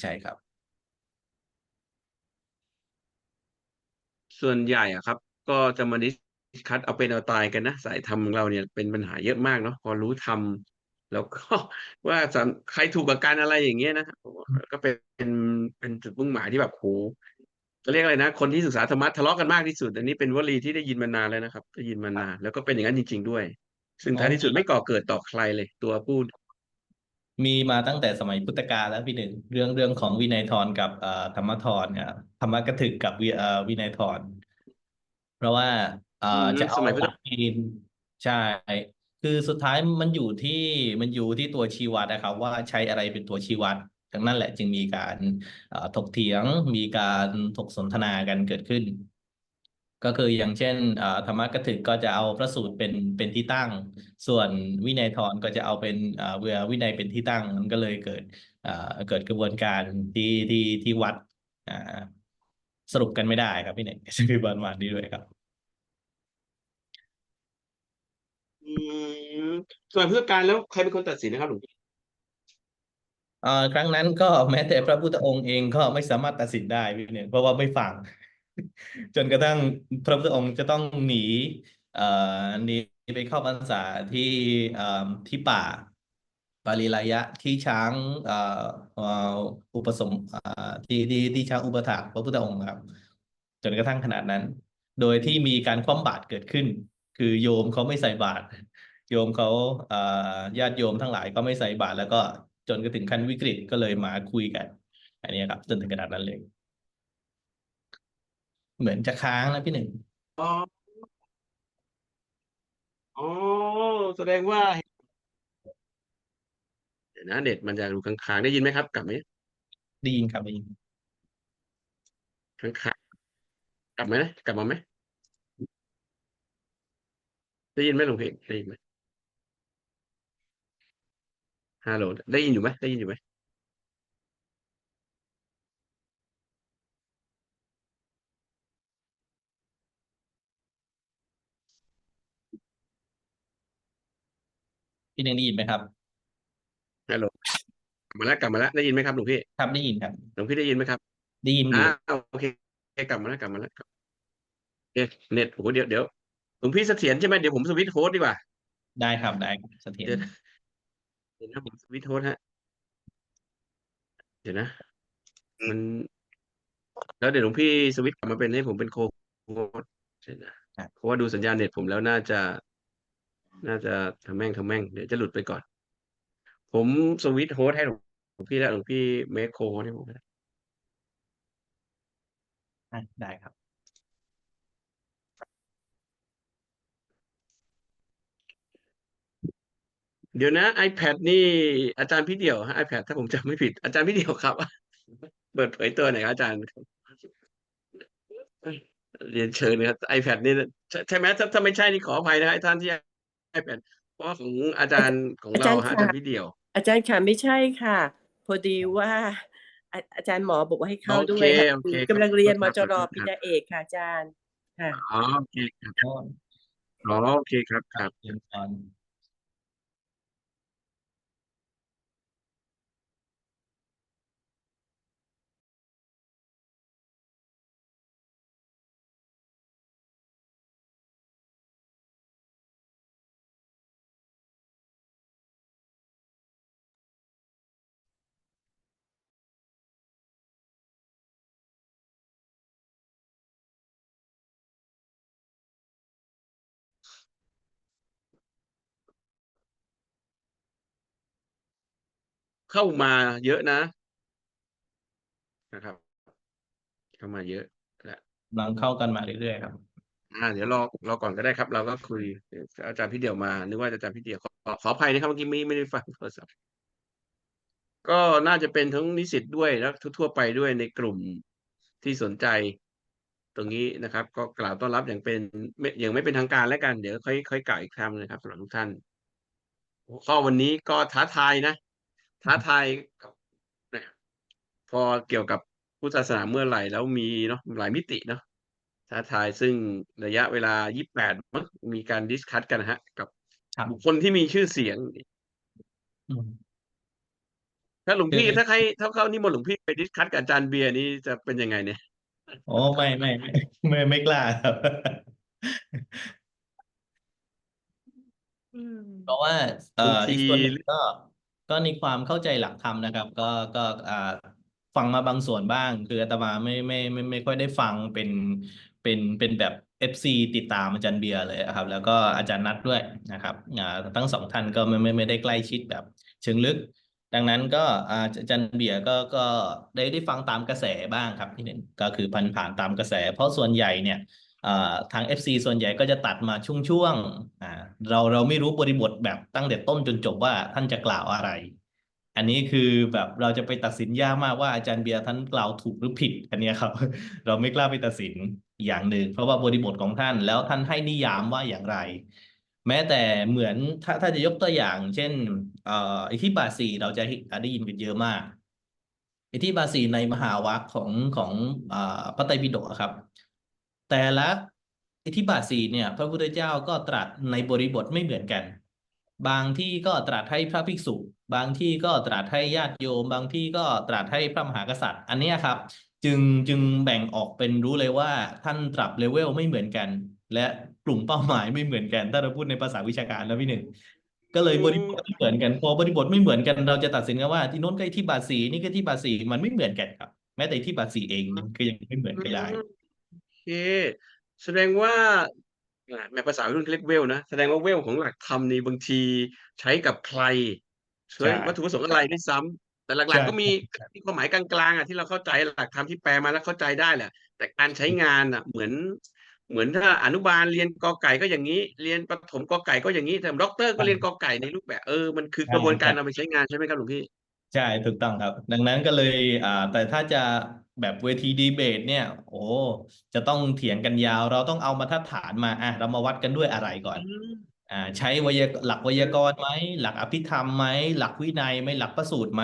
ใช่ครับ ส่วนใหญ่อะครับ ก็จะมาดิสคัสเอาเป็นเอาตายกันนะ สายธรรมของเราเนี่ยเป็นปัญหาเยอะมากเนาะพอรู้ธรรมแล้วก็ ว่าสันใครถูกกับการอะไรอย่างเงี้ยนะก็เป็นเป็นจุดมุ่งหมายที่แบบโหจะเรียกอะไรนะ คนที่ศึกษาธรรมะทะเลาะกันมากที่สุด อันนี้เป็นวลีที่ได้ยินมานานแล้วนะครับ ได้ยินมานานแล้วก็เป็นอย่างนั้นจริง ๆ ด้วย ซึ่งท้ายที่สุดไม่ก่อเกิดต่อใครเลย ตัวผู้ มีมาตั้งแต่สมัยพุทธกาลแล้วพี่หนึ่งเรื่องเรื่องของวินัยทรกับเอ่อธรรมทรเนี่ยธรรมกถึกกับวิเอ่อวินัยทรเพราะว่าเอ่ออืมจะเอาสมัยพุทธหลักเกณฑ์ใช่ คือสุดท้ายมันอยู่ที่มันอยู่ที่ตัวชี้วัดนะครับ ว่าใช้อะไรเป็นตัวชี้วัดดังนั้นแหละจึงมีการเอ่อถกเถียงมีการถกสนทนากันเกิดขึ้น ก็คืออย่างเช่นเอ่อธรรมกถึกก็จะเอาพระสูตรเป็นเป็นที่ตั้ง ส่วนวินัยทรก็จะเอาเป็นเอ่อเวลาวินัยเป็นที่ตั้งมันก็เลยเกิดเอ่อเกิดกระบวนการที่ที่ที่วัดอ่าสรุปกันไม่ได้ครับพี่เน่งจะมีประมาณนี้ด้วยครับอืมสมัยพุทธกาลแล้วใครเป็นคนตัดสินนะครับหลวงพี่เอ่อครั้งนั้นก็แม้แต่พระพุทธองค์เองก็ไม่สามารถตัดสินได้พี่เนี่ยเพราะว่าไม่ฟัง จนกระทั่งพระพุทธองค์จะต้องหนีอ่อหนีไปเข้าพรรษาที่ที่ป่าปาริลายะที่ช้างอุปสมที่ที่ที่ช้างอุปถากพระพุทธองค์ครับ จนกระทั่งขนาดนั้น โดยที่มีการคว่ำบาตรเกิดขึ้น คือโยมเขาไม่ใส่บาตรโยมเขาญาติโยมทั้งหลายก็ไม่ใส่บาตรแล้วก็จนกระถึงขั้นวิกฤตก็เลยมาคุยกัน อันนี้ครับ จนถึงขนาดนั้นเลย เหมือนจะค้างนะพี่หนึ่ง อ๋อ อ๋อ แสดงว่า เดี๋ยวนะเน็ตมันจะดูค้างๆได้ยินไหมครับกลับไหมได้ยินครับได้ยินค้างๆกลับไหมนะกลับมาไหมได้ยินไหมหลวงพี่ได้ยินไหมฮัลโหลได้ยินอยู่ไหมได้ยินอยู่ไหม พี่หนึ่งได้ยินไหมครับ ฮัลโหลกลับมาแล้วกลับมาแล้วได้ยินไหมครับหลวงพี่ครับได้ยินครับหลวงพี่ได้ยินไหมครับได้ยินอยู่อ่าโอเคโอเคกลับมาแล้วกลับมาแล้วครับโอเคเน็ตโอ้โหเดี๋ยวเดี๋ยวหลวงพี่เสถียรใช่ไหมเดี๋ยวผมสวิตช์โค้ดดีกว่า ได้ครับได้ครับเสถียรเดี๋ยวนะเดี๋ยวนะผมสวิตช์โค้ดฮะ เดี๋ยวนะ มัน แล้วเดี๋ยวหลวงพี่สวิตช์กลับมาเป็นให้ผมเป็นโค้ดใช่นะเพราะว่าดูสัญญาณเน็ตผมแล้วน่าจะ น่าจะทำแม่งทำแม่งเดี๋ยวจะหลุดไปก่อน ผมสวิตช์โค้ดให้หลวงพี่แล้วหลวงพี่เมคโค้ดให้ผมแล้วอะได้ครับ เดี๋ยวนะ iPad นี่อาจารย์พี่เดี่ยวฮะ iPad ถ้าผมจำไม่ผิดอาจารย์พี่เดี่ยวครับ เปิดเผยตัวหน่อยครับอาจารย์เรียนเชิญนะครับ iPad นี่ใช่ใช่ไหมถ้าถ้าไม่ใช่นี่ขออภัยนะฮะท่านที่ iPad เพราะว่าของอาจารย์ของอาเราจารย์ฮะค่ะ อาจารย์พี่เดี่ยว อาจารย์ค่ะไม่ใช่ค่ะ พอดีว่าอาอาจารย์หมอบอกว่าให้เข้าโอด้เควยค่ะโอเคกำลังเรียนขมอโทษจครรับ ปริญญาเอกค่ะอาจารย์ค่ะ อ๋อโอเคครับอ๋อโอเคครับครับ เรียนตอน เข้ามาเยอะนะนะครับ เข้ามาเยอะแล้วกำลังเข้ากันมาเรื่อยๆครับ อ่า เดี๋ยวรอรอก่อนก็ได้ครับ เราก็คุยเดี๋ยวอาจารย์พี่เดี่ยวมานึกว่าอาจารย์พี่เดี่ยวขอขอขออภัยนะครับเมื่อกี้ไม่ไม่ได้ฟังโทรศัพท์ก็น่าจะเป็นทั้งนิสิตด้วยแล้วทั่วๆไปด้วยในกลุ่มที่สนใจตรงนี้นะครับ ก็กล่าวต้อนรับอย่างเป็นไม่อย่างไม่เป็นทางการแล้วกัน เดี๋ยวค่อยค่อยกล่าวอีกครั้งนะครับสำหรับทุกท่านหัวข้อวันนี้ก็ท้าทายนะ ท้าทายกับเนี่ยพอเกี่ยวกับพุทธศาสนาเมื่อไหร่แล้วมีเนาะหลายมิติเนาะท้าทายซึ่งระยะเวลา 28มั้งมีการดิสคัตกันนะฮะกับครับบุคคลที่มีชื่อเสียงอืมถ้าหลวงคือพี่ถ้าใครถ้าเขานิมนต์หลวงพี่ไปดิสคัสกับอาจารย์เบียร์นี่จะเป็นยังไงเนี่ยโอ้ไม่ไม่ไม่ไม่ไม่กล้าครับเพราะว่าเอ่บางออีทีกส่วนหนึ่งก็ ก็ในความเข้าใจหลักธรรมนะครับ ก็ก็อ่าฟังมาบางส่วนบ้าง คืออาตมาไม่ไม่ไม่ไม่ค่อยได้ฟังเป็นเป็นเป็นแบบ FC ติดตามอาจารย์เบียร์เลยครับ แล้วก็อาจารย์นัทด้วยนะครับอ่าทั้งสองท่านก็ไม่ไม่ไม่ได้ใกล้ชิดแบบเชิงลึก ดังนั้นก็อาจารย์เบียร์ก็ก็ได้ได้ฟังตามกระแสบ้างครับที่หนึ่งก็คือผ่านผ่านตามกระแส เพราะส่วนใหญ่เนี่ย ทาง FC ส่วนใหญ่ก็จะตัดมาช่วงๆเราเราไม่รู้บริบทแบบตั้งแต่ต้นจนจบว่าท่านจะกล่าวอะไร อันนี้คือแบบเราจะไปตัดสินยากมากว่าอาจารย์เบียร์ท่านกล่าวถูกหรือผิด อันนี้ครับ เราไม่กล้าไปตัดสินอย่างหนึ่งเพราะว่าบริบทของท่านแล้วท่านให้นิยามว่าอย่างไร แม้แต่เหมือนถ้าถ้าจะยกตัวอย่าง เช่นอิทธิบาสีเราจะได้ยินกันเยอะมากอิทธิบาสีในมหาวรรคของของอ่าพระไตรปิฎกอะครับ แต่ละอิทธิบาทสี่เนี่ย พระพุทธเจ้าก็ตรัสในบริบทไม่เหมือนกัน บางที่ก็ตรัสให้พระภิกษุ บางที่ก็ตรัสให้ญาติโยม บางที่ก็ตรัสให้พระมหากษัตริย์ อันนี้ครับ จึงจึงแบ่งออกเป็นรู้เลยว่าท่านตรับเลเวลไม่เหมือนกัน และกลุ่มเป้าหมายไม่เหมือนกัน ถ้าเราพูดในภาษาวิชาการแล้วพี่หนึ่งก็เลยบริบทไม่เหมือนกัน พอบริบทไม่เหมือนกัน เราจะตัดสินกันว่าที่โน้นก็ทธิบาทสีนี่ก็ทธิบาทสีมันไม่เหมือนกันครับ แม้แต่ทธิบาทสีเองก็ยังไม่เหมือนกันได้ แสดงว่า อ่าแม่ภาษาวัยรุ่นเขาเรียกเวลนะ แสดงว่าเวลของหลักธรรมนี่บางทีใช้กับใคร ใช้ใช่วัตถุประสงค์อะไรด้วยซ้ำแต่หลักใช่ๆก็มีมีความหมายกลางๆอะที่เราเข้าใจหลักธรรมที่แปลมาแล้วเข้าใจได้แหละ แต่การใช้งานอะ เหมือน เหมือนถ้าอนุบาลเรียนกอไก่ก็อย่างนี้ เรียนประถมกอไก่ก็อย่างนี้แต่ด็อกเตอร์ก็เรียนกอไก่ในรูปแบบเออมันคือกระบวนการเอาไปใช้งานใช่ไหมครับหลวงพี่ ใช่ถูกต้องครับ ดังนั้นก็เลยอ่าแต่ถ้าจะแบบเวทีดีเบตเนี่ย โอ้จะต้องเถียงกันยาว เราต้องเอามาตรฐานมาอะเรามาวัดกันด้วยอะไรก่อน อ่า ใช้ไวยากหลักไวยากรณ์ไหมหลักอภิธรรมไหมหลักวินัยไหมหลักประสูตรไหม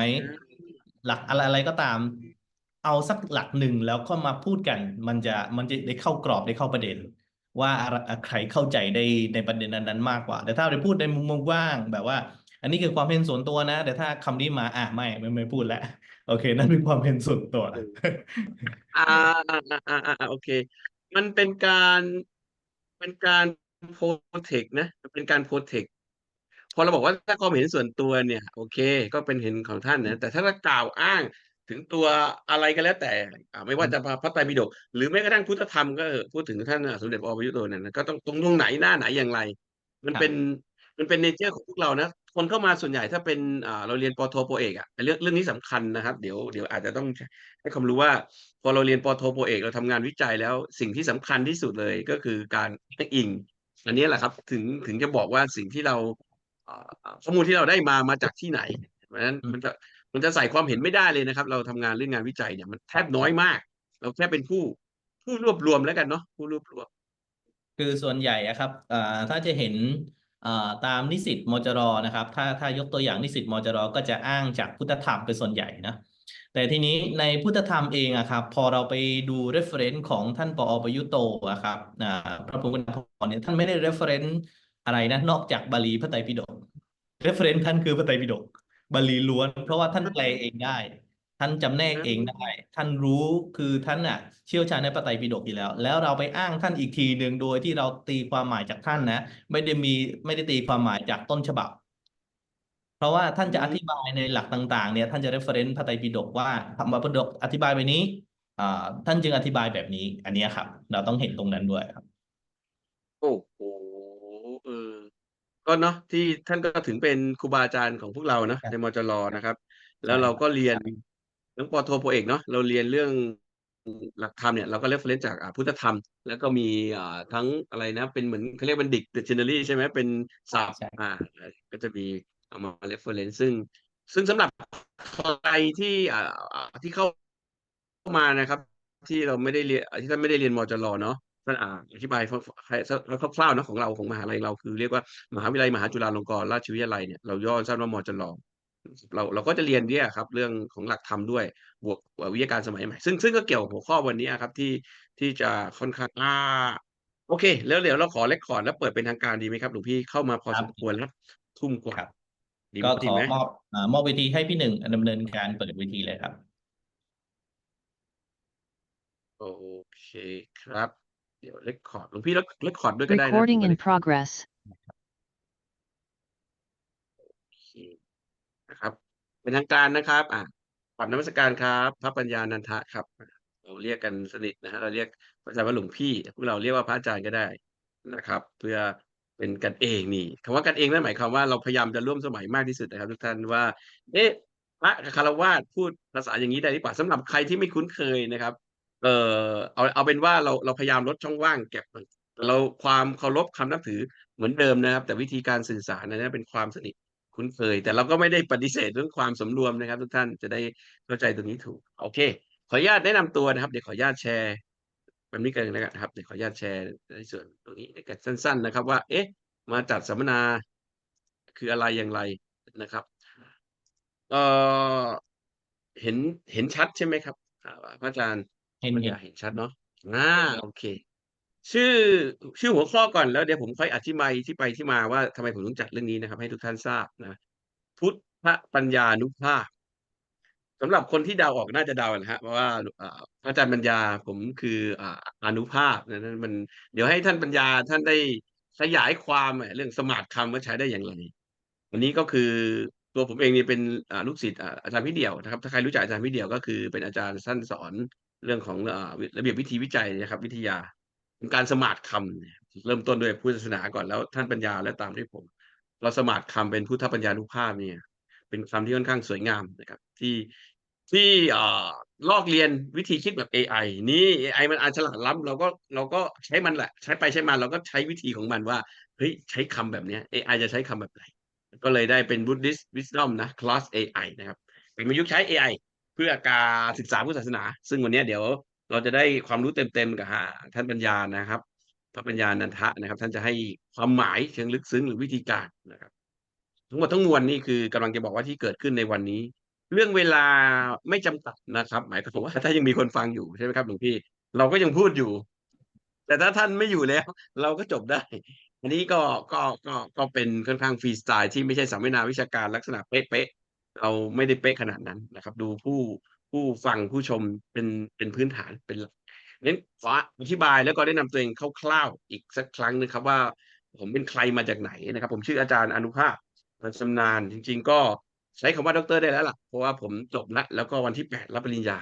หลักอะไรอะไรก็ตาม เอาสักหลักหนึ่งแล้วก็มาพูดกัน มันจะมันจะได้เข้ากรอบได้เข้าประเด็น ว่าอะไรใครเข้าใจได้ในประเด็นนั้นๆมากกว่า แต่ถ้าเราพูดในมุมกว้างแบบว่า อันนี้คือความเห็นส่วนตัวนะ แต่ถ้าคำนี้มาอะไม่ไม่ไม่พูดแล้วโอเค นั่นเป็นความเห็นส่วนตัวอ่าอ่าอ่าอ่าอ่าโอเค มันเป็นการเป็นการโปรเทคนะเป็นการโปรเทคพอเราบอกว่าถ้าความเห็นส่วนตัวเนี่ย โอเค ก็เป็นเห็นของท่านนะแต่ถ้าเรากล่าวอ้างถึงตัวอะไรก็แล้วแต่อ่าไม่ว่าจะพระไตรปิฎกหรือแม้กระทั่งพุทธธรรมก็เออพูดถึงท่านอะสมเด็จพระประยุทธ์โตเนี่ยนะก็ต้องตรงตรงไหนหน้าไหนอย่างไร มันครับเป็นมันเป็นเนเจอร์ของพวกเรานะ คนเข้ามาส่วนใหญ่ถ้าเป็นอ่าเราเรียนปอโทปอเอกอะเรื่องเรื่องนี้สำคัญนะครับ เดี๋ยวเดี๋ยวอาจจะต้องให้ความรู้ว่า พอเราเรียนปอโทปอเอก เราทำงานวิจัยแล้วสิ่งที่สำคัญที่สุดเลยก็คือการอ้างอิง อันนี้แหละครับ ถึงถึงจะบอกว่าสิ่งที่เราอ่าข้อมูลที่เราได้มามาจากที่ไหนเพราะฉะนั้นอืมมันจะมันจะใส่ความเห็นไม่ได้เลยนะครับ เราทำงานเรื่องงานวิจัยเนี่ยมันแทบน้อยมาก เราแค่เป็นผู้ผู้รวบรวมแล้วกันเนาะผู้รวบรวม คือส่วนใหญ่อะครับอ่าถ้าจะเห็นอ่า ตามนิสิตมจรนะครับ ถ้าถ้ายกตัวอย่างนิสิตมจรก็จะอ้างจากพุทธธรรมเป็นส่วนใหญ่นะแต่ทีนี้ในพุทธธรรมเองอะครับ พอเราไปดู reference ของท่านปอประยุโตอะครับพระพุทธพรเนี่ยท่านไม่ได้ reference อะไรนะนอกจากบาลีพระไตรปิฎก reference ท่านคือพระไตรปิฎกบาลีล้วน เพราะว่าท่านแปลเองได้ ท่านจำแนกเองได้ ท่านรู้คือท่านน่ะเชี่ยวชาญในพระไตรปิฎกอยู่แล้ว แล้วเราไปอ้างท่านอีกทีหนึ่งโดยที่เราตีความหมายจากท่านนะ ไม่ได้มีไม่ได้ตีความหมายจากต้นฉบับ เพราะว่าท่านจะอธิบายในหลักต่าง ๆ เนี่ย ท่านจะ reference พระไตรปิฎกว่าธรรมปิฎกอธิบายแบบนี้อ่าท่านจึงอธิบายแบบนี้ อันเนี้ยครับ เราต้องเห็นตรงนั้นด้วยครับ โอ้โหเออก็เนาะที่ท่านก็ถึงเป็นครูบาอาจารย์ของพวกเราเนาะครับในมจรนะครับ แล้วใช่เราครับก็เรียน ทั้งปอโทปอเอกเนาะเราเรียนเรื่องหลักธรรมเนี่ยเราก็เรฟเฟรนซ์จากอ่าพุทธธรรม แล้วก็มีอ่าทั้งอะไรนะ เป็นเหมือนเขาเรียกเป็นดิกเดชินารีใช่ไหมเป็นศัพท์ใช่อ่าก็จะมีเอามาเรฟเฟรนซ์ซึ่ง ซึ่งสำหรับใครที่อ่าอ่าที่เข้ามานะครับ ที่เราไม่ได้เรียนที่ท่านไม่ได้เรียนมจรเนาะท่านอ่านอธิบายคร่าวๆนะของเราของมหาลัยเราคือเรียกว่ามหาวิทยาลัยมหาจุฬาลงกรณราชวิทยาลัยเนี่ยเราย่อสั้นว่ามจร เราเราก็จะเรียนเนี่ยครับ เรื่องของหลักธรรมด้วยบวกวิทยาการสมัยใหม่ ซึ่งซึ่งก็เกี่ยวกับหัวข้อวันนี้ครับที่ที่จะค่อนข้างอ่าโอเค แล้วเดี๋ยวเราขอเลคคอร์ดแล้วเปิดเป็นทางการดีไหมครับหลวงพี่เข้ามาพอครับสมควรแล้วทุ่มกว่าครับดีก็ไหมขดีอไหมมอบอ่ามอบเวทีให้พี่หนึ่งดำเนินการเปิดเวทีเลยครับ โอเคครับ เดี๋ยวเลคคอร์ดหลวงพี่เลคคอร์ดด้วยก็ได้นะผม Recording ก็ in เลค progress. โอเคนะครับ เป็นทางการนะครับอะขอบนมัสการครับพระปัญญานันทะครับ เราเรียกกันสนิทนะฮะเราเรียกพระอาจารย์ว่าหลวงพี่พวกเราเรียกว่าพระอาจารย์ก็ได้นะครับ เพื่อเป็นกันเองนี่คำว่ากันเองนั่นหมายความว่าเราพยายามจะร่วมสมัยมากที่สุดนะครับ ทุกท่านว่าเอ๊ะพระคารวาสพูดภาษาอย่างนี้ได้หรือเปล่าสำหรับใครที่ไม่คุ้นเคยนะครับ เออเอาเอาเป็นว่าเราเราพยายามลดช่องว่างเก็บเราความเคารพคำนับถือเหมือนเดิมนะครับ แต่วิธีการสื่อสารนะเป็นความสนิท คุ้นเคย แต่เราก็ไม่ได้ปฏิเสธเรื่องความสมรวมนะครับ ทุกท่านจะได้เข้าใจตรงนี้ถูก โอเค ขออนุญาตแนะนำตัวนะครับ เดี๋ยวขออนุญาตแชร์แบบนี้กันนะครับเดี๋ยวขออนุญาตแชร์ในส่วนตรงนี้กันสั้น ๆ นะครับ ว่า เอ๊ะ มาจัดสัมมนาคืออะไรอย่างไรนะครับเออเห็นเห็นชัดใช่ไหมครับอ่าพระอาจารย์เห็นมันเห็อนยากเห็นชัดเนาะอ่าโอเค ชื่อชื่อหัวข้อก่อนแล้วเดี๋ยวผมค่อยอธิบายที่ไปที่มาว่าทำไมผมต้องจัดเรื่องนี้นะครับ ให้ทุกท่านทราบนะพุทธปัญญานุภาพสำหรับคนที่เดาออกน่าจะเดานะฮะเพราะว่าอาพระอาจารย์ปัญญาผมคืออนุภาพนะนั้นมันเดี๋ยวให้ท่านปัญญาท่านได้ขยายความเรื่องสมาร์ทคำว่าใช้ได้อย่างไรวันนี้ก็คือตัวผมเองนี่เป็นลูกศิษย์อาจารย์พิเดี่ยวนะครับถ้าใครรู้จักอาจารย์พิเดี่ยวก็คือเป็นอาจารย์ท่านสอนเรื่องของระเบียบวิธีวิจัยนะครับ วิทยา การสมาร์ทคำเนี่ยเริ่มต้นด้วยพุทธศาสนาก่อนแล้วท่านปัญญาแล้วตามด้วยผม เราสมาร์ทคำเป็นพุทธปัญญานุภาพเนี่ย เป็นคำที่ค่อนข้างสวยงามนะครับ ที่ที่อ่าลอกเรียนวิธีคิดแบบ AI นี่ AI มันอาจฉลาดล้ำเราก็เราก็ใช้มันแหละ ใช้ไปใช้มาเราก็ใช้วิธีของมันว่าเฮ้ยใช้คำแบบนี้ AI จะใช้คำแบบไหน ก็เลยได้เป็น Buddhist Wisdom นะ Class AI นะครับ เป็นประยุกต์ใช้ AI เพื่อการศึกษาพุทธศาสนา ซึ่งวันนี้เดี๋ยว เราจะได้ความรู้เต็มๆกับท่านปัญญานะครับพระปัญญานันทะนะครับ ท่านจะให้ความหมายเชิงลึกซึ้งหรือวิธีการนะครับ ทั้งหมดทั้งมวลนี่คือกำลังจะบอกว่าที่เกิดขึ้นในวันนี้ เรื่องเวลาไม่จำกัดนะครับ หมายความว่าถ้ายังมีคนฟังอยู่ใช่ไหมครับหลวงพี่ เราก็ยังพูดอยู่ แต่ถ้าท่านไม่อยู่แล้ว เราก็จบได้ อันนี้ก็ก็ก็ก็เป็นค่อนข้างฟรีสไตล์ที่ไม่ใช่สัมมนาวิชาการลักษณะเป๊ะๆเราไม่ได้เป๊ะขนาดนั้นนะครับ ดูผู้ ผู้ฟังผู้ชมเป็นเป็นพื้นฐานเป็นหลักนั้นขออธิบายแล้วก็แนะนำตัวเองคร่าวๆอีกสักครั้งนะครับว่าผมเป็นใครมาจากไหนนะครับ ผมชื่ออาจารย์อนุภาพมันชำนาญจริง ๆ ก็ใช้คำว่าด็อกเตอร์ได้แล้วล่ะเพราะว่าผมจบแล้วแล้วก็วันที่แปดรับปริญญา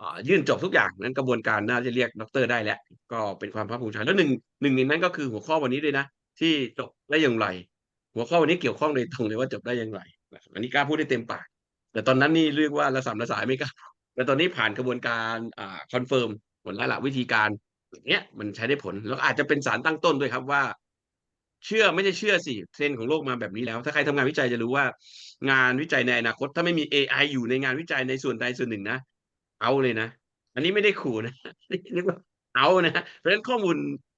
อ่ายื่นจบทุกอย่างนั้นกระบวนการน่าจะเรียกด็อกเตอร์ได้แล้ว ก็เป็นความภาคภูมิใจแล้วหนึ่งหนึ่งในนั้นก็คือหัวข้อวันนี้ด้วยนะ ที่จบได้อย่างไร หัวข้อวันนี้เกี่ยวข้องโดยตรงเลยว่าจบได้อย่างไรอันนี้กล้าพูดได้เต็มปาก แต่ตอนนั้นนี่เรียกว่าระสำระสายไม่กล้าแต่ตอนนี้ผ่านกระบวนการอ่าคอนเฟิร์มผลแล้วล่ะวิธีการอย่างเนี้ยมันใช้ได้ผลแล้วอาจจะเป็นสารตั้งต้นด้วยครับว่า เชื่อไม่ใช่เชื่อสิเทรนด์ของโลกมาแบบนี้แล้ว ถ้าใครทำงานวิจัยจะรู้ว่า งานวิจัยในอนาคต ถ้าไม่มี AI อยู่ในงานวิจัยในส่วนใดส่วนหนึ่งนะเอาเลยนะ อันนี้ไม่ได้ขู่นะเรียกว่าเอานะเพราะฉะนั้นข้อมูล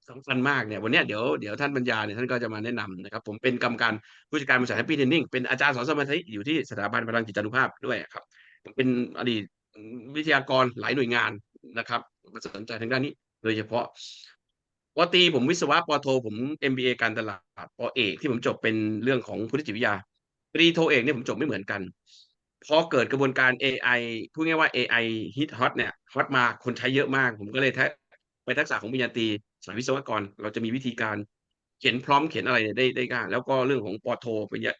สำคัญมากเนี่ยวันนี้เดี๋ยวเดี๋ยวท่านปัญญาเนี่ยท่านก็จะมาแนะนำนะครับ ผมเป็นกรรมการผู้จัดการบริษัทแฮปปี้เทรนนิ่งเป็นอาจารย์สอนสมาธิอยู่ที่สถาบันพลังจิตานุภาพด้วยครับผมเป็นอดีตวิทยากรหลายหน่วยงานนะครับมาสนใจทางด้านนี้ โดยเฉพาะปตรีผมวิศวะปอโท ผม MBA การตลาดปอเอกที่ผมจบเป็นเรื่องของพุทธจิตวิทยาตรีโทเอกเนี่ยผมจบไม่เหมือนกันพอเกิดกระบวนการ AI พูดง่ายว่า AI ฮิตฮอตเนี่ยฮอตมาคนใช้เยอะมาก ผมก็เลยไปทักษะของปริญญาตรี วิศวกรเราจะมีวิธีการเขียนพร้อมเขียนอะไรได้ได้ง่ายแล้วก็เรื่องของปอโทปริญญา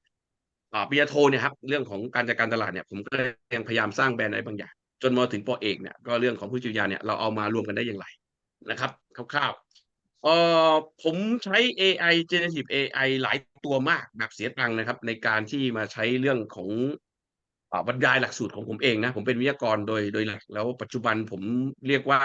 อ่าปริญญาโทเนี่ยครับเรื่องของการจัดการตลาดเนี่ยผมก็ยังพยายามสร้างแบรนด์อะไรบางอย่าง จนมาถึงปอเอกเนี่ยก็เรื่องของผู้จิตวิทยาเนี่ยเราเอามารวมกันได้อย่างไรนะครับคร่าวๆเอ่อผมใช้ AI generative AI หลายตัวมากแบบเสียตังค์นะครับ ในการที่มาใช้เรื่องของบรรยายหลักสูตรของผมเองนะผมเป็นวิทยากรโดยโดยหลักแล้วปัจจุบันผมเรียกว่า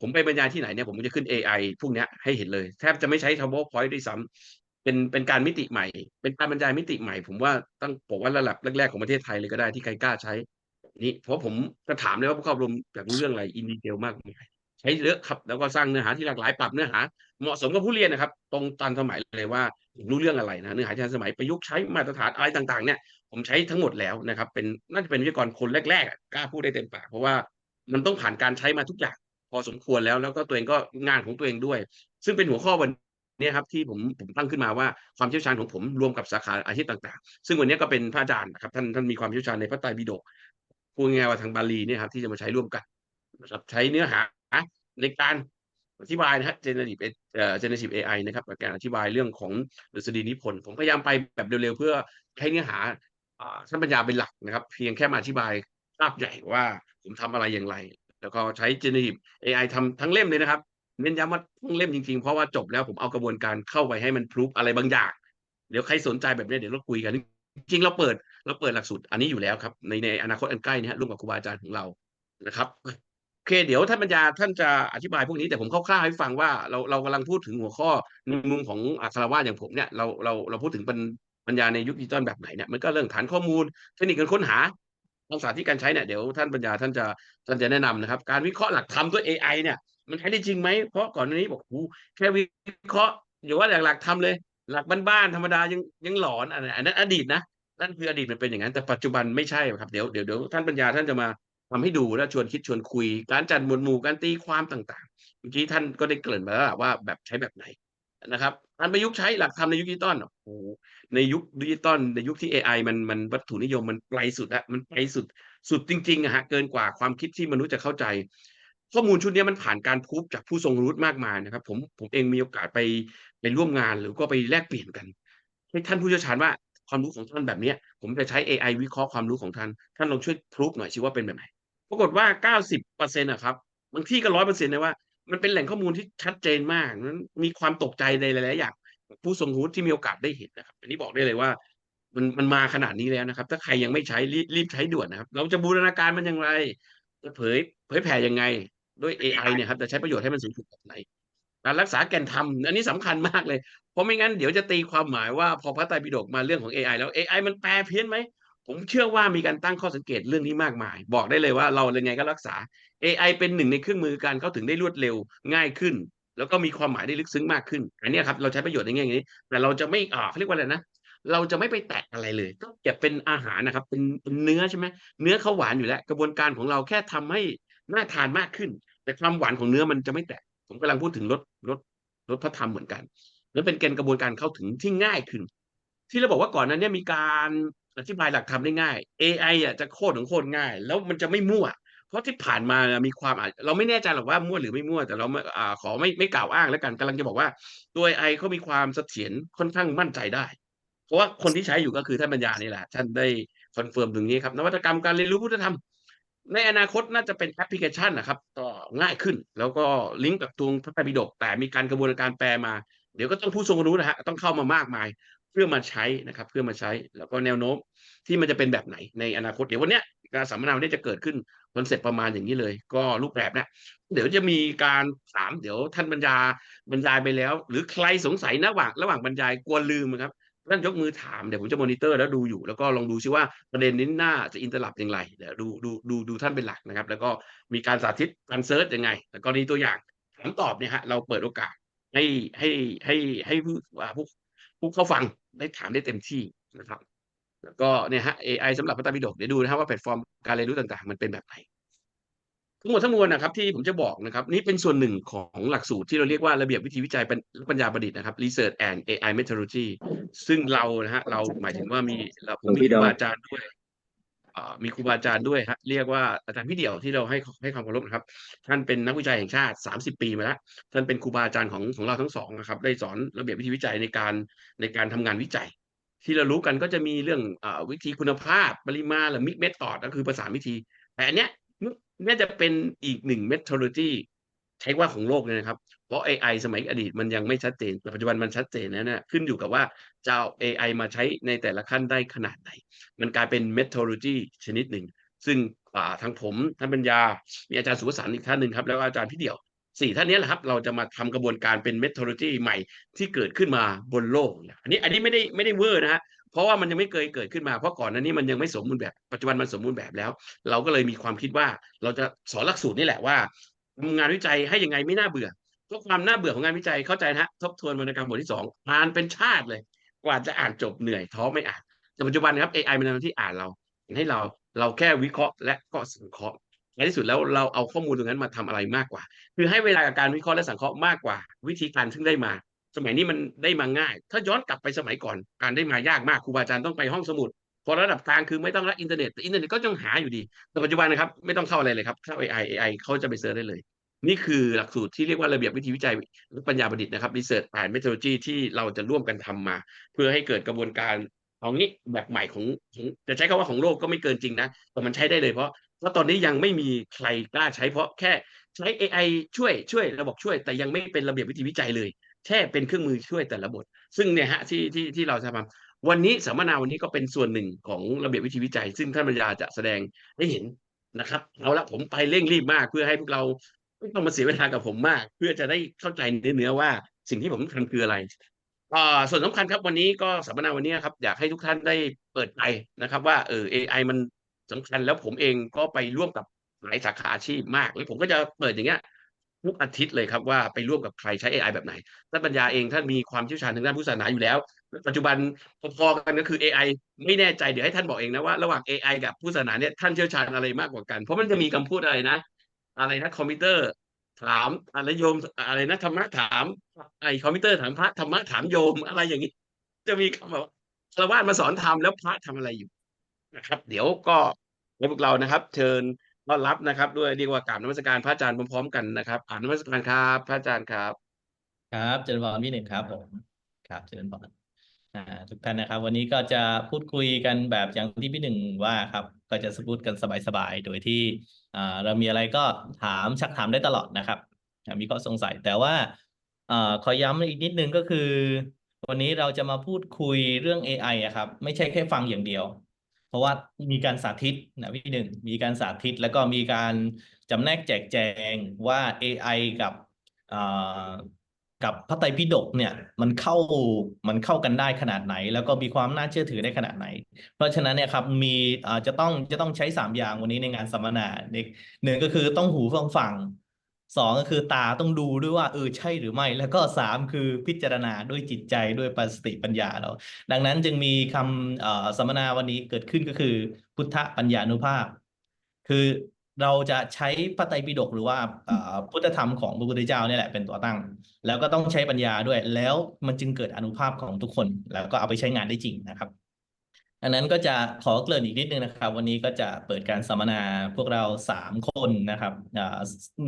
ผมไปบรรยายที่ไหนเนี่ยผมจะขึ้น AI พวกนี้ให้เห็นเลย แทบจะไม่ใช้ PowerPoint ด้วยซ้ำเป็นเป็นการมิติใหม่ เป็นการบรรยายมิติใหม่ ผมว่าตั้งบอกว่าระดับแรกๆของประเทศไทยเลยก็ได้ที่ใครกล้าใช้ นี่เพราะผมจะถามเลยว่าผู้เข้าอบรมอยากรู้เรื่องอะไรอินดีเทลมากมายใช้เยอะครับ แล้วก็สร้างเนื้อหาที่หลากหลายปรับเนื้อหา เหมาะสมกับผู้เรียนนะครับ ตรงตามสมัยเลยว่ารู้เรื่องอะไรนะเนื้อหาทันสมัยประยุกต์ใช้มาตรฐานอะไรต่างๆเนี่ยผมใช้ทั้งหมดแล้วนะครับ เป็นน่าจะเป็นวิทยากรคนแรกๆกล้าพูดได้เต็มปากเพราะว่ามันต้องผ่านการใช้มาทุกอย่าง อสมควรแล้วแล้วก็ตัวเองก็งานของตัวเองด้วย ซึ่งเป็นหัวข้อวันนี่ยครับที่ผมผมตั้งขึ้นมาว่าความเชี่ยวชาญของผมรวมกับสาขาอาชีพต่างๆ ซึ่งวันนี้ก็เป็นพระอาจารย์นะครับท่านท่านมีความเชี่ยวชาญในพระไตรปิฎกพูดง่ายว่าทางบาลีเนี่ยครับที่จะมาใช้ร่วมกันนะครับใช้เนื้อหาในการอธิบายนะฮะ generative เอ่อ generative AI นะครับกับการอธิบายเรื่องของดุษฎีนิพนธ์ผมพยายามไปแบบเร็วๆ เพื่อให้เนื้อหาอ่าท่านปัญญาเป็นหลักนะครับ เพียงแค่มาอธิบายภาพใหญ่ว่าผมทำอะไรอย่างไร แล้วก็ใช้ generative AI ทำทั้งเล่มเลยนะครับ เน้นย้ำว่าทั้งเล่มจริงๆ เพราะว่าจบแล้วผมเอากระบวนการเข้าไปให้มันพรูฟอะไรบางอย่าง เดี๋ยวใครสนใจแบบนี้เดี๋ยวเราคุยกัน จริงๆเราเปิดเราเปิดหลักสูตรอันนี้อยู่แล้วครับ ในในอนาคตอันใกล้นี้ฮะร่วมกับครูบาอาจารย์ของเรานะครับโอเคเดี๋ยวท่านปัญญาท่านจะอธิบายพวกนี้แต่ผมคร่าวๆให้ฟังว่าเราเรากำลังพูดถึงหัวข้อในมุมของอัครวาสอย่างผมเนี่ยเราเราเราพูดถึงปัญปัญญาในยุคดิจิตอลแบบไหนเนี่ยมันก็เรื่องฐานข้อมูลเทคนิคการค้นหา ทักษะที่การใช้เนี่ยเดี๋ยวท่านปัญญาท่านจะท่านจะแนะนำนะครับ การวิเคราะห์หลักธรรมด้วย AI เนี่ย มันใช้ได้จริงไหมเพราะก่อนหน้านี้บอกโอ้แค่วิเคราะห์อย่าว่าหลักๆทำเลย หลักบ้านๆธรรมดายังยังหลอนอันนั้นอันนั้นอดีตนะนั่นคืออดีตมันเป็นอย่างนั้นแต่ปัจจุบันไม่ใช่ครับเดี๋ยวเดี๋ยวเดี๋ยวท่านปัญญาท่านจะมาทำให้ดูและชวนคิดชวนคุย การจัดหมวดหมู่การตีความต่างๆเมื่อกี้ท่านก็ได้เกริ่นมาแล้วว่าแบบใช้แบบไหนนะครับ การประยุกต์ใช้หลักธรรมในยุคดิจิตอลโอ้โหในยุคดิจิตอลในยุคที่ AI มันมันวัตถุนิยมมันไกลสุดอะมันไกลสุดสุดจริงๆอะฮะเกินกว่าความคิดที่มนุษย์จะเข้าใจ ข้อมูลชุดนี้มันผ่านการพูฟจากผู้ทรงรู้มากมายนะครับ ผมผมเองมีโอกาสไปไปร่วมงานหรือก็ไปแลกเปลี่ยนกันให้ท่านผู้เชี่ยวชาญว่าความรู้ของท่านแบบนี้ผมจะใช้ AI วิเคราะห์ความรู้ของท่าน ท่านลองช่วยพูฟหน่อยสิว่าเป็นแบบไหนปรากฏว่า 90เปอร์เซ็นต์อะครับบางที่ก็ร้อยเปอร์เซ็นต์เลยว่า มันเป็นแหล่งข้อมูลที่ชัดเจนมากนั้นมีความตกใจในหลายๆอย่างผู้ทรงรู้ที่มีโอกาสได้เห็นนะครับ อันนี้บอกได้เลยว่า มันมันมาขนาดนี้แล้วนะครับ ถ้าใครยังไม่ใช้รีบรีบใช้ด่วนนะครับ เราจะบูรณาการมันอย่างไร จะเผยเผยแผ่ยังไง ด้วย AI เนี่ยครับจะใช้ประโยชน์ให้มันสูงสุดแบบไหนการรักษาแก่นธรรมอันนี้สำคัญมากเลย เพราะไม่งั้นเดี๋ยวจะตีความหมายว่าพอพระไตรปิฎกมาเรื่องของ AI แล้ว AI มันแปลเพี้ยนไหมผมเชื่อว่ามีการตั้งข้อสังเกตเรื่องนี้มากมาย บอกได้เลยว่าเรายังไงก็รักษา AI เป็นหนึ่งในเครื่องมือการเข้าถึงได้รวดเร็วง่ายขึ้น แล้วก็มีความหมายได้ลึกซึ้งมากขึ้นอันนี้ครับเราใช้ประโยชน์ในแง่นี้ แต่เราจะไม่อ่าเขาเรียกว่าอะไรนะเราจะไม่ไปแตะอะไรเลยก็เก็บเป็นอาหารนะครับเป็นเนื้อใช่ไหมเนื้อเขาหวานอยู่แล้ว กระบวนการของเราแค่ทำให้น่าทานมากขึ้น แต่ความหวานของเนื้อมันจะไม่แตะผมกำลังพูดถึงรสรสรสพระธรรมเหมือนกันแล้วเป็นเกณฑ์กระบวนการเข้าถึงที่ง่ายขึ้น ที่เราบอกว่าก่อนนั้นเนี่ยมีการอธิบายหลักธรรมได้ง่าย AI อะจะโคตรของโคตรง่าย แล้วมันจะไม่มั่ว ราะที่ผ่านมามีความอาจเราไม่แน่ใจหรอกว่ามั่วหรือไม่มั่วแต่เราไม่อ่าขอไม่ไม่กล่าวอ้างแล้วกันกำลังจะบอกว่า ตัว AI เขามีความเสถียรค่อนข้างมั่นใจได้ เพราะว่าคนที่ใช้อยู่ก็คือท่านปัญญานี่แหละ ท่านได้คอนเฟิร์มตรงนี้ครับนวัตกรรมการเรียนรู้พุทธธรรม ในอนาคตน่าจะเป็นแอปพลิเคชันนะครับก็ง่ายขึ้น แล้วก็ลิงก์กับตัวพระไตรปิฎกแต่มีการกระบวนการแปลมา เดี๋ยวก็ต้องผู้ทรงรู้นะฮะต้องเข้ามามากมายเพื่อมาใช้นะครับ เพื่อมาใช้แล้วก็แนวโน้มที่มันจะเป็นแบบไหนในอนาคตเดี๋ยววันเนี้ย การสัมมนาวันนี้จะเกิดขึ้นคอนเซ็ปต์ประมาณอย่างนี้เลย ก็รูปแบบเนี้ยเดี๋ยวจะมีการถามเดี๋ยวท่านบรรยาบรรยายไปแล้ว หรือใครสงสัยระหว่างระหว่างบรรยายกลัวลืมนะครับท่านยกมือถามเดี๋ยวผมจะมอนิเตอร์แล้วดูอยู่ แล้วก็ลองดูซิว่าประเด็นนี้น่าจะอินเตอร์ลับอย่างไรเดี๋ยวดูดูดูดูท่านเป็นหลักนะครับ แล้วก็มีการสาธิตการเซิร์ชยังไง แล้วก็นี้ตัวอย่างถามตอบเนี่ยฮะเราเปิดโอกาสให้ให้ให้ให้ผู้อ่าผู้ผู้เข้าฟังได้ถามได้เต็มที่นะครับ แล้วก็เนี่ยฮะ AI สำหรับพระไตรปิฎกเดี๋ยวดูนะครับว่าแพลตฟอร์มการเรียนรู้ต่างๆ มันเป็นแบบไหนทั้งหมดทั้งมวลนะครับที่ผมจะบอกนะครับ นี่เป็นส่วนหนึ่งของหลักสูตรที่เราเรียกว่าระเบียบวิธีวิจัยปัญญาประดิษฐ์นะครับ Research and AI Methodology ซึ่งเรานะฮะเราหมายถึงว่ามีเราผมมีครูบาอาจารย์ด้วยมีครูบาอาจารย์ด้วยฮะเรียกว่าอาจารย์พี่เดี่ยวที่เราให้ให้ความเคารพนะครับ ท่านเป็นนักวิจัยแห่งชาติ 30 ปีมาแล้วท่านเป็นครูบาอาจารย์ของของเราทั้งสองนะครับ ได้สอนระเบียบวิธีวิจัยในการในการทำงานวิจัย ที่เรารู้กันก็จะมีเรื่องอวิธีคุณภาพปริมาณหรือมิกเมธอดก็คือภาษาวิธี แต่อันเนี้ยน่าจะเป็นอีกหนึ่งเมทโลจีใช้ว่าของโลกเลยนะครับ เพราะ AI สมัยอดีตมันยังไม่ชัดเจนแต่ปัจจุบันมันชัดเจนนะเนี่ยขึ้นอยู่กับว่าจะเอา AI มาใช้ในแต่ละขั้นได้ขนาดไหน มันกลายเป็นเมทโลจีชนิดหนึ่ง ซึ่งอ่าทางผมท่านปัญญา มีอาจารย์สุวสันต์อีกท่านหนึ่งครับ แล้วก็อาจารย์พี่เดี่ยว สี่ท่านนี้แหละครับ เราจะมาทำกระบวนการเป็นเมทรโลจีใหม่ที่เกิดขึ้นมาบนโลกเนี่ยอันนี้อันนี้ไม่ได้ไม่ได้เวอร์นะฮะเพราะว่ามันยังไม่เคยเกิดขึ้นมาเพราะก่อนหน้านี้มันยังไม่สมบูรณ์แบบปัจจุบันมันสมบูรณ์แบบแล้ว เราก็เลยมีความคิดว่าเราจะสอนหลักสูตรนี่แหละว่า งานวิจัยให้ยังไงไม่น่าเบื่อเพราะความน่าเบื่อของงานวิจัยเข้าใจนะฮะทบทวนวรรณกรรมบทที่สองอ่านเป็นชาติเลย กว่าจะอ่านจบเหนื่อยท้อไม่อ่านแต่ปัจจุบันครับ AI มันทำหน้าที่อ่านเราให้เราเราแค่วิเคราะห์และก็สังเคราะห์ ในที่สุดแล้วเราเอาข้อมูลตรงนั้นมาทำอะไรมากกว่า คือให้เวลากับการวิเคราะห์และสังเคราะห์มากกว่า วิธีการซึ่งได้มา สมัยนี้มันได้มาง่าย ถ้าย้อนกลับไปสมัยก่อนการได้มายากมากครูบาอาจารย์ต้องไปห้องสมุดพอระดับกลางคือไม่ต้องละอินเทอร์เน็ตแต่อินเทอร์เน็ตก็ต้องหาอยู่ดีแต่ปัจจุบันนะครับไม่ต้องเข้าอะไรเลยครับเข้า AI AI เขาจะไปเสิร์ชได้เลย นี่คือหลักสูตรที่เรียกว่าระเบียบวิธีวิจัยปัญญาประดิษฐ์นะครับ Research and Methodology ที่เราจะร่วมกันทำมา เพื่อให้เกิดกระบวนการเอางี้แบบใหม่ของของจะใช้คำว่าของโลกก็ไม่เกินจริงนะแต่มันใช้ได้เลยเพราะ เพราะตอนนี้ยังไม่มีใครกล้าใช้เพราะแค่ใช้ AI ช่วยช่วยระบบช่วย แต่ยังไม่เป็นระเบียบวิธีวิจัยเลย แค่เป็นเครื่องมือช่วยแต่ละบท ซึ่งเนี่ยฮะที่ที่ที่เราจะทำวันนี้สัมมนาวันนี้ก็เป็นส่วนหนึ่งของระเบียบวิธีวิจัย ซึ่งท่านบรรยาจะแสดงให้เห็นนะครับเอาละผมไปเร่งรีบมากเพื่อให้พวกเราไม่ต้องมาเสียเวลากับผมมาก เพื่อจะได้เข้าใจเนื้อเนื้อว่าสิ่งที่ผมทำคืออะไรอ่าส่วนสำคัญครับวันนี้ก็สัมมนาวันนี้ครับอยากให้ทุกท่านได้เปิดใจนะครับ ว่าเออ AI มัน สำคัญแล้วผมเองก็ไปร่วมกับหลายสาขาอาชีพมากแล้วผมก็จะเปิดอย่างเงี้ยทุกอาทิตย์เลยครับว่าไปร่วมกับใครใช้ AI แบบไหนท่านปัญญาเองท่านมีความเชี่ยวชาญทางด้านพุทธศาสนาอยู่แล้ว ปัจจุบันพอๆกันก็คือ AI ไม่แน่ใจเดี๋ยวให้ท่านบอกเองนะว่าระหว่าง AI กับพุทธศาสนาเนี่ยท่านเชี่ยวชาญอะไรมากกว่ากัน เพราะมันจะมีคำพูดอะไรนะ อะไรนะคอมพิวเตอร์ถามอะไรโยมอะไรนะธรรมะถามไอคอมพิวเตอร์ถามพระธรรมะถามโยมอะไรอย่างนี้ จะมีคำแบบว่าชาวบ้ามาสอนทำแล้วพระทำอะไรอยู่ นะครับ เดี๋ยวก็ให้พวกเรานะครับ เชิญต้อนรับนะครับ ด้วยเรียกว่ากราบนมัสการพระอาจารย์พร้อมๆกันนะครับกราบนมัสการครับพระอาจารย์ครับ ครับเจริญพรพี่หนึ่งครับผมครับเจริญพรอ่าทุกท่านนะครับ วันนี้ก็จะพูดคุยกันแบบอย่างที่พี่หนึ่งว่าครับ ก็จะพูดกันสบายๆโดยที่อ่าเรามีอะไรก็ถามชักถามได้ตลอดนะครับมีข้อสงสัยแต่ว่าอ่าขอย้ำอีกนิดนึงก็คือ วันนี้เราจะมาพูดคุยเรื่อง AI อะครับ ไม่ใช่แค่ฟังอย่างเดียว ราะว่ามีการสาธิตนะพี่หนึ่งมีการสาธิตแล้วก็มีการจำแนกแจกแจงว่า AI กับกับพระไตรปิฎกเนี่ยมันเข้ามันเข้ากันได้ขนาดไหน แล้วก็มีความน่าเชื่อถือได้ขนาดไหน เพราะฉะนั้นเนี่ยครับมีจะต้องจะต้องใช้สามอย่างวันนี้ในงานสัมมนาหนึ่งก็คือต้องหูฟังฟัง สองก็คือตาต้องดูด้วยว่าเออใช่หรือไม่ แล้วก็สามคือพิจารณาด้วยจิตใจด้วยปัสติปัญญาเรา ดังนั้นจึงมีคำสัมมนาวันนี้เกิดขึ้นก็คือ พุทธปัญญานุภาพ คือเราจะใช้พระไตรปิฎกหรือว่าพุทธธรรมของพระพุทธเจ้าเนี่ยแหละเป็นตัวตั้ง แล้วก็ต้องใช้ปัญญาด้วย แล้วมันจึงเกิดอนุภาพของทุกคน แล้วก็เอาไปใช้งานได้จริงนะครับ อันนั้นก็จะขอเกริ่นอีกนิดนึงนะครับ วันนี้ก็จะเปิดการสัมมนาพวกเราสามคนนะครับอ่า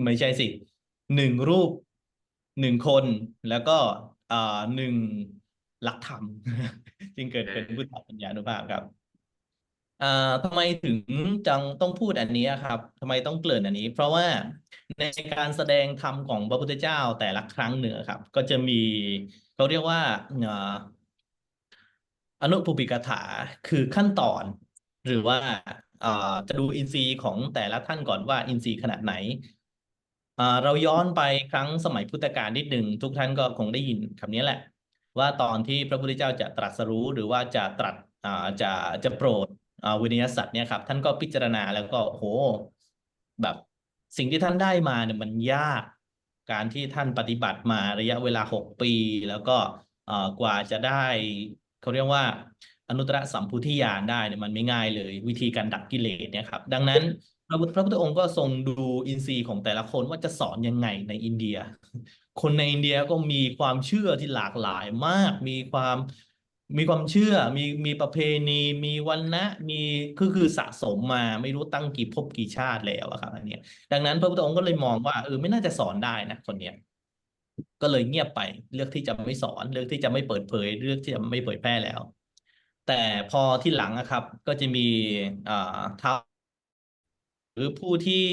ไม่ใช่สิหนึ่งรูปหนึ่งคนแล้วก็อ่าหนึ่งหลักธรรม จึงเกิดเป็นพุทธปัญญานุภาพครับอ่าทำไมถึงจังต้องพูดอันนี้ครับทำไมต้องเกริ่นอันนี้ เพราะว่าในการแสดงธรรมของพระพุทธเจ้าแต่ละครั้งหนึ่งอครับ ก็จะมีเขาเรียกว่า อนุปุปิกถาคือขั้นตอน หรือว่าจะดูอินทรีย์ของแต่ละท่านก่อนว่าอินทรีย์ขนาดไหนเราย้อนไปครั้งสมัยพุทธกาลนิดหนึ่งทุกท่านก็คงได้ยินคำนี้แหละ ว่าตอนที่พระพุทธเจ้าจะตรัสรู้หรือว่าจะตรัสจะจะโปรดวินยสัตว์เนี่ยครับ ท่านก็พิจารณาแล้วก็โห แบบสิ่งที่ท่านได้มาเนี่ยมันยากการที่ท่านปฏิบัติมาระยะเวลาหกปี แล้วก็กว่าจะได้ เขาเรียกว่าอนุตตรสัมพุทธิญาณได้เนี่ยมันไม่ง่ายเลย วิธีการดับกิเลสเนี่ยครับดังนั้นพระพุทธพระพุทธองค์ก็ทรงดูอินทรีย์ของแต่ละคนว่าจะสอนยังไงในอินเดีย คนในอินเดียก็มีความเชื่อที่หลากหลายมาก มีความมีความเชื่อมีมีประเพณี มีวันนะมีคือคือสะสมมาไม่รู้ตั้งกี่ภพกี่ชาติแล้วอะครับอันนี้ดังนั้นพระพุทธองค์ก็เลยมองว่าเออไม่น่าจะสอนได้นะคนเนี้ย ก็เลยเงียบไป เลือกที่จะไม่สอน เลือกที่จะไม่เปิดเผย เลือกที่จะไม่เผยแพร่แล้ว แต่พอที่หลังนะครับ ก็จะมีท้าหรือผู้ที่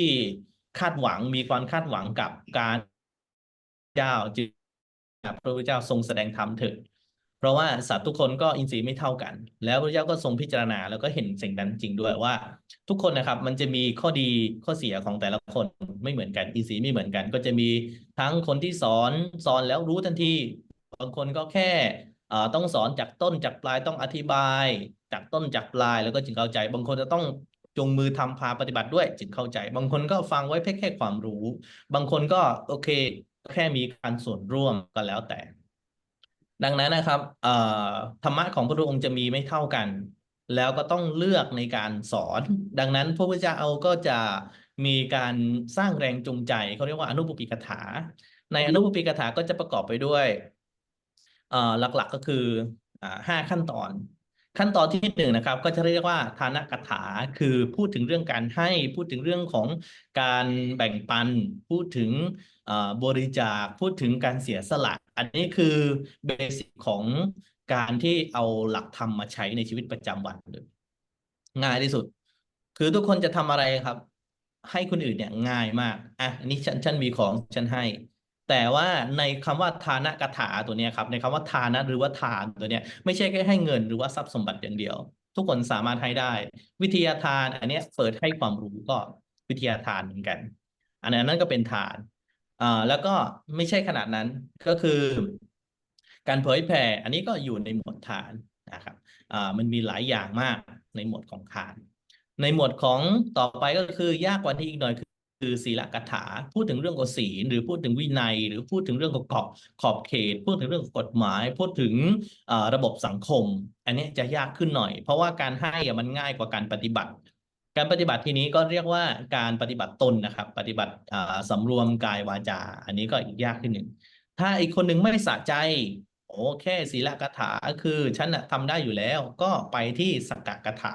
คาดหวังมีความคาดหวังกับการเจ้าจึงพระพุทธเจ้าทรงแสดงธรรมเถิด เพราะว่าสัตว์ทุกคนก็อินทรีย์ไม่เท่ากัน แล้วพระเจ้าก็ทรงพิจารณาแล้วก็เห็นสิ่งนั้นจริงด้วยว่า ทุกคนนะครับ มันจะมีข้อดีข้อเสียของแต่ละคนไม่เหมือนกันอินทรีย์ไม่เหมือนกัน ก็จะมีทั้งคนที่สอนสอนแล้วรู้ทันทีบางคนก็แค่ต้องสอนจากต้นจากปลายต้องอธิบาย จากต้นจากปลายแล้วก็จึงเข้าใจ บางคนจะต้องจงมือทำพาปฏิบัติด้วยจึงเข้าใจ บางคนก็ฟังไว้เพียงแค่ความรู้ บางคนก็โอเคแค่มีการส่วนร่วมก็แล้วแต่ ดังนั้นนะครับธรรมะของพระองค์จะมีไม่เท่ากัน แล้วก็ต้องเลือกในการสอน ดังนั้นพระพุทธเจ้าก็จะมีการสร้างแรงจูงใจเขาเรียกว่าอนุปปิกถา ในอนุปปิกถาก็จะประกอบไปด้วยหลักๆก็คือห้าขั้นตอน ขั้นตอนที่หนึ่งนะครับก็จะเรียกว่าทานกถาคือพูดถึงเรื่องการให้พูดถึงเรื่องของการแบ่งปัน พูดถึงบริจาคพูดถึงการเสียสละ อันนี้คือเบสิกของการที่เอาหลักธรรมมาใช้ในชีวิตประจำวันเลยง่ายที่สุด คือทุกคนจะทำอะไรครับ ให้คนอื่นเนี่ยง่ายมากอะอันนี้ฉันฉันมีของฉันให้ แต่ว่าในคำว่าทานกถาตัวนี้ครับในคำว่าทานะหรือว่าทานตัวนี้ไม่ใช่แค่ให้เงินหรือว่าทรัพย์สมบัติอย่างเดียว ทุกคนสามารถให้ได้ วิทยาทาน อันนี้เปิดให้ความรู้ก็วิทยาทานเหมือนกัน อันนั้นนั่นก็เป็นทานอ่าแล้วก็ไม่ใช่ขนาดนั้นก็คือ การเผยแผ่ อันนี้ก็อยู่ในหมวดทานนะครับอ่ามันมีหลายอย่างมากในหมวดของทาน ในหมวดของต่อไปก็คือยากกว่านี้อีกหน่อย คือศีลกถา พูดถึงเรื่องของศีลหรือพูดถึงวินัย หรือพูดถึงเรื่องของขอบขอบเขต พูดถึงเรื่องของกฎหมาย พูดถึงระบบสังคม อันนี้จะยากขึ้นหน่อย เพราะว่าการให้มันง่ายกว่าการปฏิบัติ การปฏิบัติทีนี้ก็เรียกว่าการปฏิบัติตนนะครับ ปฏิบัติอ่าสำรวมกายวาจา อันนี้ก็อีกยากขึ้นหนึ่งถ้าอีกคนหนึ่งไม่สะใจ โอ้แค่ศีลกถาคือฉันน่ะทำได้อยู่แล้วก็ไปที่สกกะกถา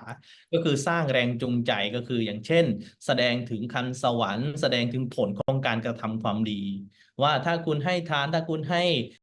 ก็คือสร้างแรงจูงใจก็คืออย่างเช่น แสดงถึงคันสวรรค์ แสดงถึงผลของการกระทำความดี ว่าถ้าคุณให้ทานถ้าคุณให้